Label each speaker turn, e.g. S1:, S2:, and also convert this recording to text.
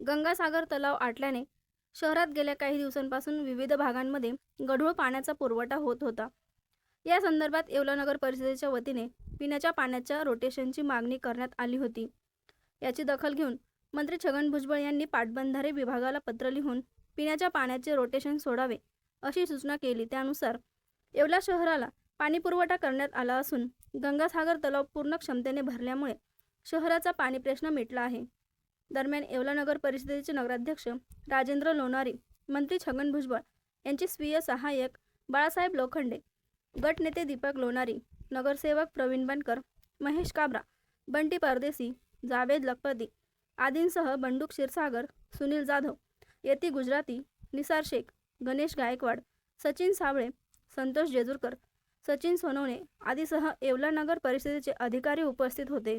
S1: गंगासागर तलाव आटल्याने शहरात गेल्या काही दिवसांपासून विविध भागांमध्ये गढूळ पाण्याचा पुरवठा होत होता. या संदर्भात येवला नगर परिषदेच्या वतीने पिण्याच्या पाण्याच्या रोटेशनची मागणी करण्यात आली होती. याची दखल घेऊन मंत्री छगन भुजबळ यांनी पाटबंधारे विभागाला पत्र लिहून पिण्याच्या पाण्याचे रोटेशन सोडावे अशी सूचना केली. त्यानुसार येवला शहराला पाणीपुरवठा करण्यात आला असून गंगासागर तलाव पूर्ण क्षमतेने भरल्यामुळे शहराचा पाणी प्रश्न मिटला आहे. दरम्यान येवला नगर परिषदेचे नगराध्यक्ष राजेंद्र लोणारी मंत्री छगन भुजबळ यांचे स्वीय सहाय्यक बाळासाहेब लोखंडे गटनेते दीपक लोणारी नगरसेवक प्रवीण बनकर महेश काबरा बंटी परदेसी जावेद लखपती आदींसह बंडू क्षीरसागर सुनील जाधव यती गुजराती निसार शेख गणेश गायकवाड सचिन सावळे संतोष जेजूरकर सचिन सोनवणे आदीसह येवला नगर परिषदेचे अधिकारी उपस्थित होते.